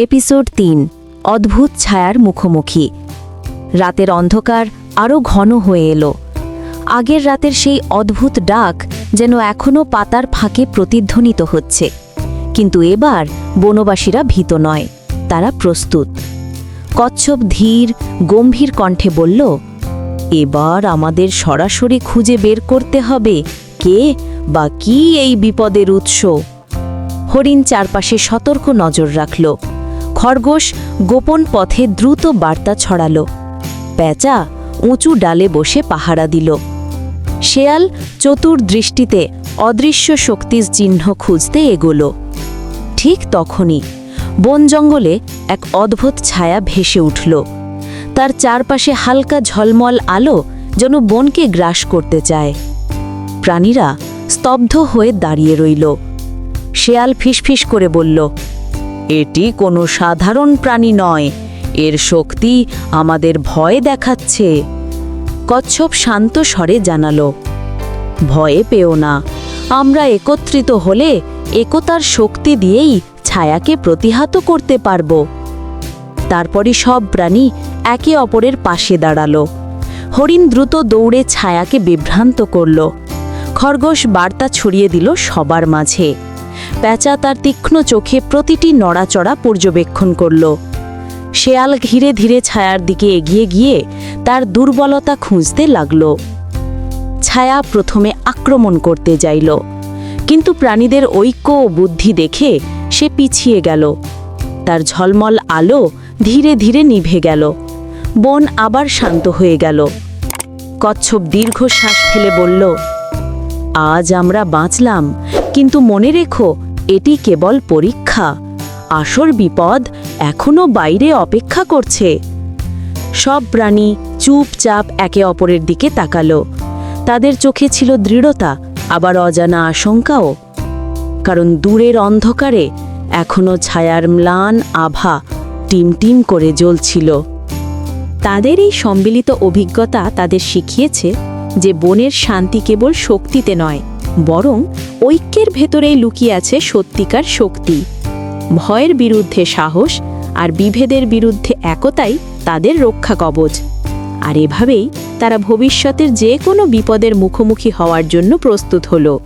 Episode তিন, অদ্ভুত ছায়ার মুখোমুখি। রাতের অন্ধকার আরও ঘন হয়ে এলো। আগের রাতের সেই অদ্ভুত ডাক যেন এখনও পাতার ফাঁকে প্রতিধ্বনিত হচ্ছে। কিন্তু এবার বনবাসীরা ভীত নয়, তারা প্রস্তুত। কচ্ছপ ধীর, গম্ভীর কণ্ঠে বলল, এবার আমাদের সরাসরি খুঁজে বের করতে হবে কে বা কি এই বিপদের উৎস। হরিণ চারপাশে সতর্ক নজর রাখল। খরগোশ গোপন পথে দ্রুত বার্তা ছড়ালো। প্যাঁচা উঁচু ডালে বসে পাহারা দিল। শেয়াল চতুর্দৃষ্টিতে অদৃশ্য শক্তির চিহ্ন খুঁজতে এগোলো। ঠিক তখনই বন জঙ্গলে এক অদ্ভুত ছায়া ভেসে উঠল। তার চারপাশে হালকা ঝলমল আলো যেন বনকে গ্রাস করতে চায়। প্রাণীরা স্তব্ধ হয়ে দাঁড়িয়ে রইল। শেয়াল ফিসফিস করে বলল এটি কোনো সাধারণ প্রাণী নয়। এর শক্তি আমাদের ভয় দেখাচ্ছে। কচ্ছপ শান্ত স্বরে জানালো, ভয়ে পেও না। আমরা একত্রিত হলে একতার শক্তি দিয়েই ছায়াকে প্রতিহত করতে পারব। তারপরই সব প্রাণী একে অপরের পাশে দাঁড়াল। হরিণ দ্রুত দৌড়ে ছায়াকে বিভ্রান্ত করল। খরগোশ বার্তা ছড়িয়ে দিল সবার মাঝে। প্যাঁচা তার তীক্ষ্ণ চোখে প্রতিটি নড়াচড়া পর্যবেক্ষণ করল। শেয়াল ধীরে ধীরে ছায়ার দিকে এগিয়ে গিয়ে তার দুর্বলতা খুঁজতে লাগল। ছায়া প্রথমে আক্রমণ করতে যাইল, কিন্তু প্রাণীদের ঐক্য ও বুদ্ধি দেখে সে পিছিয়ে গেল। তার ঝলমল আলো ধীরে ধীরে নিভে গেল। বন আবার শান্ত হয়ে গেল। কচ্ছপ দীর্ঘশ্বাস ফেলে বলল, আজ আমরা বাঁচলাম, কিন্তু মনে রেখো এটি কেবল পরীক্ষা। আসর বিপদ এখনও বাইরে অপেক্ষা করছে। সব প্রাণী চুপচাপ একে অপরের দিকে তাকালো। তাদের চোখে ছিল দৃঢ়তা, আবার অজানা আশঙ্কাও। কারণ দূরের অন্ধকারে এখনও ছায়ার ম্লান আভা টিমটিম করে জ্বলছিল। তাদের এই সম্মিলিত অভিজ্ঞতা তাদের শিখিয়েছে যে বনের শান্তি কেবল শক্তিতে নয় বরং ঐক্যের ভেতরেই লুকিয়ে আছে সত্যিকার শক্তি। ভয়ের বিরুদ্ধে সাহস আর বিভেদের বিরুদ্ধে একতাই তাদের রক্ষা কবচ। আর এভাবেই তারা ভবিষ্যতের যে কোনো বিপদের মুখোমুখি হওয়ার জন্য প্রস্তুত হলো।